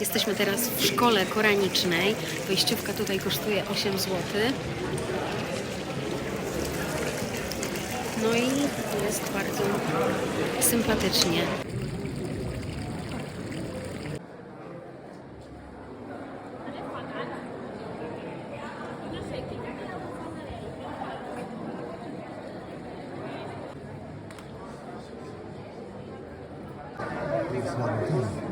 Jesteśmy teraz w szkole koranicznej. Wejściówka tutaj kosztuje 8 zł. No i jest bardzo sympatycznie. Thank